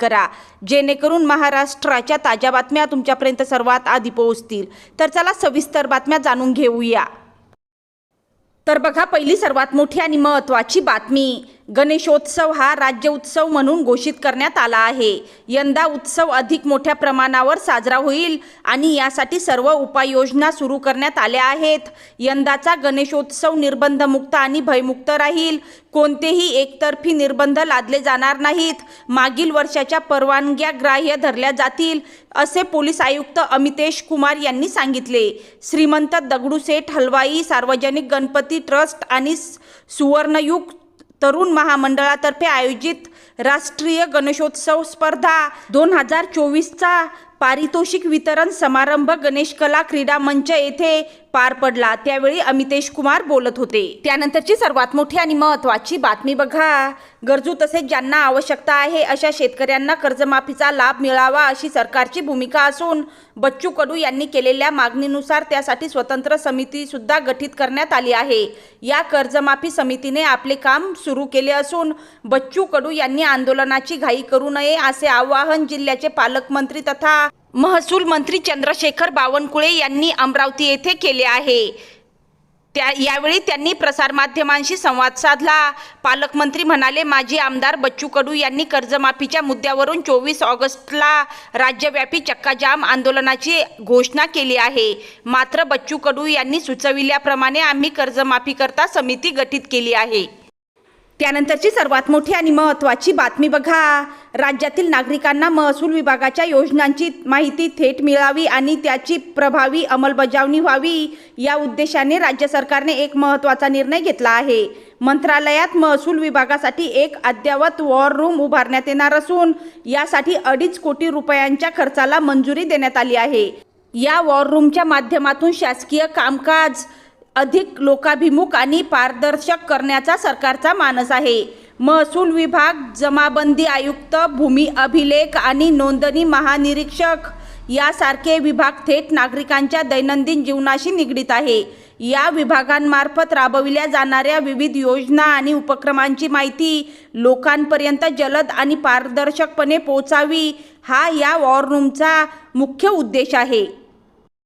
करा. जेणेकरून महाराष्ट्राच्या ताज्या बातम्या तुमच्यापर्यंत सर्वात आधी पोहोचतील. तर चला सविस्तर बातम्या जाणून घेऊया. तर बघा पहिली सर्वात मोठी आणि महत्त्वाची बातमी. गणेशोत्सव हा राज्य उत्सव म्हणून घोषित करण्यात आला आहे. यंदा उत्सव अधिक मोठ्या प्रमाणावर साजरा होईल आणि यासाठी सर्व उपाययोजना सुरू करण्यात आल्या आहेत. यंदाचा गणेशोत्सव निर्बंधमुक्त आणि भयमुक्त राहील. कोणतेही एकतर्फी निर्बंध लादले जाणार नाहीत. मागील वर्षाच्या परवानग्या ग्राह्य धरल्या जातील असे पोलीस आयुक्त अमितेश कुमार यांनी सांगितले. श्रीमंत दगडूशेठ हलवाई सार्वजनिक गणपती ट्रस्ट आणि सुवर्णयुग तरुण महामंडळातर्फे आयोजित राष्ट्रीय गणेशोत्सव स्पर्धा दोन हजार चोवीसचा पारितोषिक वितरण समारंभ गणेश कला क्रीडा मंच येथे पार पडला. त्यावेळी अमितेश कुमार बोलत होते. त्यानंतरची सर्वात मोठी आणि महत्त्वाची बातमी बघा. गरजू तसेच ज्यांना आवश्यकता आहे अशा शेतकऱ्यांना कर्जमाफीचा लाभ मिळावा अशी सरकारची भूमिका असून बच्चू कडू यांनी केलेल्या मागणीनुसार त्यासाठी स्वतंत्र समिती सुद्धा गठीत करण्यात आली आहे. या कर्जमाफी समितीने आपले काम सुरू केले असून बच्चू कडू यांनी आंदोलनाची घाई करू नये असे आवाहन जिल्ह्याचे पालकमंत्री तथा महसूल मंत्री चंद्रशेखर बावनकुळे यांनी अमरावती येथे केले आहे. त्या यावेळी त्यांनी प्रसारमाध्यमांशी संवाद साधला. पालकमंत्री म्हणाले माजी आमदार बच्चू कडू यांनी कर्जमाफीच्या मुद्द्यावरून चोवीस ऑगस्टला राज्यव्यापी चक्काजाम आंदोलनाची घोषणा केली आहे. मात्र बच्चू कडू यांनी सुचविल्याप्रमाणे आम्ही कर्जमाफीकरता समिती गठीत केली आहे. त्यानंतरची सर्वात मोठी आणि महत्त्वाची बातमी बघा. राज्यातील नागरिकांना महसूल विभागाच्या योजनांची माहिती थेट मिळावी आणि त्याची प्रभावी अंमलबजावणी व्हावी या उद्देशाने राज्य सरकारने एक महत्त्वाचा निर्णय घेतला आहे. मंत्रालयात महसूल विभागासाठी एक अद्ययावत वॉर रूम उभारण्यात येणार असून यासाठी अडीच कोटी रुपयांच्या खर्चाला मंजुरी देण्यात आली आहे. या वॉर रूमच्या माध्यमातून शासकीय कामकाज अधिक लोकाभिमुख आणि पारदर्शक करण्याचा सरकारचा मानस आहे. महसूल विभाग जमाबंदी आयुक्त भूमी अभिलेख आणि नोंदणी महानिरीक्षक यासारखे विभाग थेट नागरिकांच्या दैनंदिन जीवनाशी निगडीत आहे. या विभागांमार्फत राबविल्या जाणाऱ्या विविध योजना आणि उपक्रमांची माहिती लोकांपर्यंत जलद आणि पारदर्शकपणे पोचावी हा या वॉर रूमचा मुख्य उद्देश आहे.